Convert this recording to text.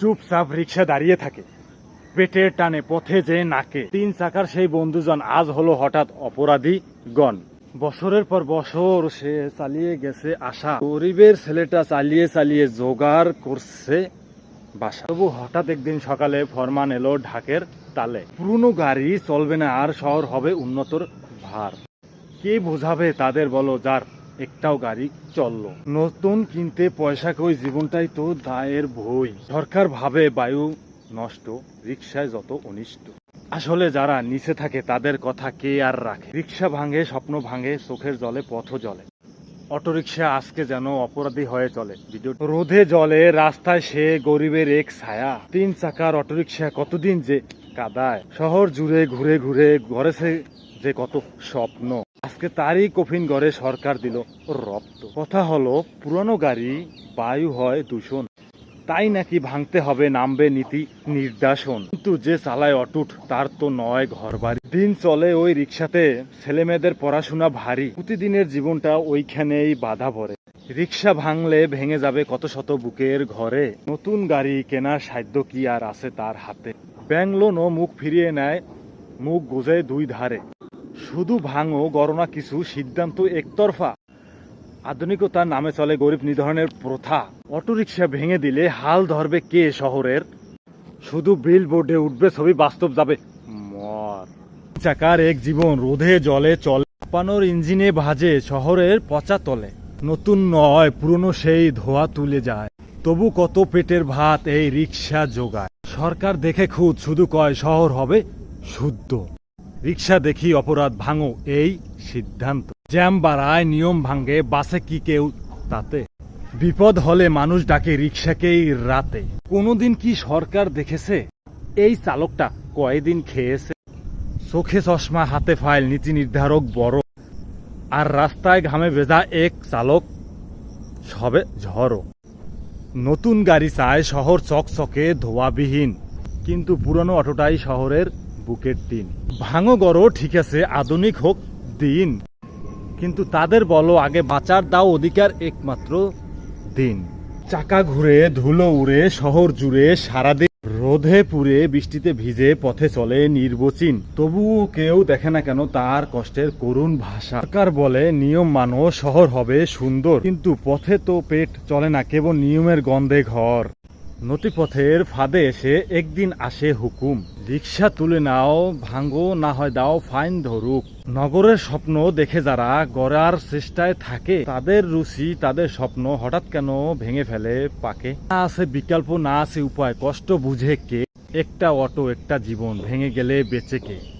চুপচাপ রিক্সা দাঁড়িয়ে থাকে। পেটের টানে পথে যে নাকে তিন চাকার সেই বন্ধুজন আজ হলো হঠাৎ অপরাধী গণ বছরের পর বছর সে চালিয়ে গেছে আশা। গরিবের ছেলেটা চালিয়ে চালিয়ে জোগাড় করছে বাসা। তবু হঠাৎ একদিন সকালে ফরমান এলো ঢাকের তালে। পুরনো গাড়ি চলবে না আর শহর হবে উন্নতর ভার। কে বোঝাবে তাদের বলো যার একটাও গাড়ি চলল। নতুন কিনতে পয়সা কই, জীবনটাই তো দায়ের ভই সরকার ভাবে বায়ু নষ্ট রিক্সায় যত অনিষ্ট। আসলে যারা নিচে থাকে, তাদের কথা কে আর রাখে? রিক্সা ভাঙে, স্বপ্ন ভাঙে, চোখের জলে পথ জলে। অটোরিকশা আজকে যেন অপরাধী হয়ে চলে। ভিডিও রোধে জলে, রাস্তায় সে গরিবের এক ছায়া। তিন চাকার অটোরিকশা কতদিন যে কাদায়। শহর জুড়ে, ঘুরে ঘুরে গড়েছে যে কত স্বপ্ন। আজকে তারই কফিন গড়ে সরকার দিল রপ্ত। কথা হলো, পুরনো গাড়ি বায়ু হয় দূষণ। তাই নাকি ভাঙতে হবে নামবে নীতি নির্দাসন কিন্তু যে চালায় অটুট, তার তো নয় ঘর বাড়ি দিন চলে ওই রিক্সাতে ছেলে মেয়েদের পড়াশোনা ভারী। প্রতিদিনের জীবনটা ওইখানেই বাধা পড়ে। রিক্সা ভাঙলে ভেঙে যাবে কত শত বুকের ঘরে। নতুন গাড়ি কেনার সাধ্য কি আর আছে তার হাতে? ব্যাংলোনও মুখ ফিরিয়ে নেয়, মুখ গোজে দুই ধারে। শুধু ভাঙো গণনা কিছু, সিদ্ধান্ত একতরফা। আধুনিকতার নামে চলে গরিব নিধনের প্রথা। অটোরিকশা ভেঙে দিলে হাল ধরবে কে শহরের? শুধু বিল বোর্ডে উঠবে, ছবি বাস্তব যাবে। মর। চাকার এক জীবন রোধে জলে চলে। চাপানোর ইঞ্জিনে ভাজে শহরের পচা তলে। নতুন নয়, পুরনো সেই ধোয়া তুলে যায়। তবু কত পেটের ভাত এই রিক্সা যোগায়। সরকার দেখে খুদ শুধু কয়, শহর হবে শুদ্ধ। রিক্সা দেখি অপরাধ ভাঙো, এই সিদ্ধান্ত। জ্যাম বাড়ায় নিয়ম ভাঙে, বাসে কি কেউ তাতে? বিপদ হলে মানুষ ডাকে রিক্সাকেই রাতে। কোনোদিন কি সরকার দেখেছে? এই চালকটা কয়দিন খেয়েছে? চোখে চশমা, হাতে ফাইল, নীতি নির্ধারক বড়। আর রাস্তায় ঘামে ভেজা এক চালক, সবে ঝড়ো। নতুন গাড়ি চায়, শহর চকচকে ধোয়াবিহীন। কিন্তু পুরনো অটোটাই শহরের বুকের টিন। ভাঙো গড়ো ঠিক আছে, আধুনিক হোক, দিন। কিন্তু তাদের বলো, আগে বাঁচার দাও অধিকার একমাত্র দিন। চাকা ঘুরে, ধুলো উড়ে, শহর জুড়ে, সারাদিন রোধে পুড়ে, বৃষ্টিতে ভিজে, পথে চলে নির্বচিন। তবুও কেউ দেখে না কেন তার কষ্টের করুণ ভাষা। সরকার বলে, নিয়ম মানো, শহর হবে সুন্দর। কিন্তু পথে তো পেট চলে না, কেবল নিয়মের গন্ধে ঘর। নথিপথের ফাঁদে এসে একদিন আসে হুকুম। রিক্সা তুলে নাও ভাঙ্গো না হয় দাও, ফাইন ধরুক। নগরের স্বপ্ন দেখে যারা গড়ার চেষ্টায় থাকে, তাদের রুচি, তাদের স্বপ্ন হঠাৎ কেন ভেঙে ফেলে পাকে? না আছে বিকল্প, না আছে উপায়, কষ্ট বুঝে কে? একটা অটো, একটা জীবন, ভেঙে গেলে বেঁচে কে?